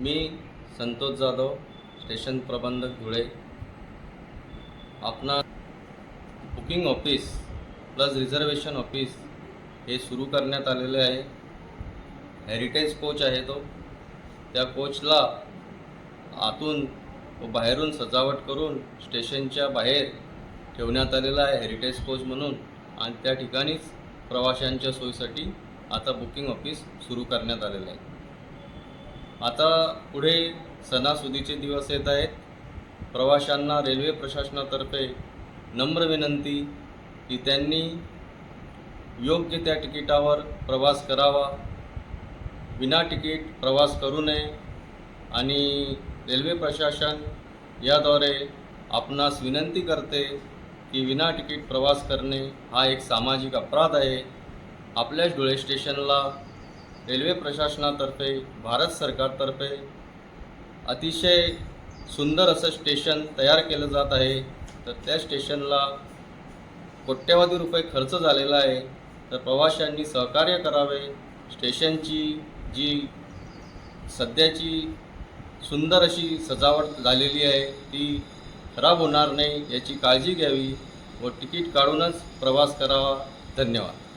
मी Santosh Jadhav station प्रबंधक धुळे. आपणा booking office plus reservation office हे सुरू करण्यात आलेले आहे. हेरिटेज कोच आहे तो. त्या कोचला आतून व बाहेरून सजावट करून स्टेशनच्या बाहेर ठेवण्यात आलेला आहे हेरिटेज कोच म्हणून. आणि त्या ठिकाणीच प्रवाशांच्या सोयीसाठी आता बुकिंग ऑफिस सुरू करण्यात आलेलं आहे. आता पुढे सणासुदीचे दिवस येत आहेत. प्रवाशांना रेल्वे प्रशासनातर्फे नम्र विनंती की त्यांनी योग्य त्या तिकिटावर प्रवास करावा. विना तिकीट प्रवास करू नये आणि रेल्वे प्रशासन याद्वारे आपणास विनंती करते की विना तिकीट प्रवास करणे हा एक सामाजिक अपराध आहे. आपल्याच धुळे स्टेशनला रेल्वे प्रशासनातर्फे भारत सरकारतर्फे अतिशय सुंदर असं स्टेशन तयार केलं जात आहे. तर त्या स्टेशनला कोट्यवधी रुपये खर्च झालेला आहे. तर प्रवाशांनी सहकार्य करावे. स्टेशनची जी सध्याची सुंदर अशी सजावट झालेली आहे ती खराब होणार नाही याची काळजी घ्यावी व तिकीट काढूनच प्रवास करावा. धन्यवाद.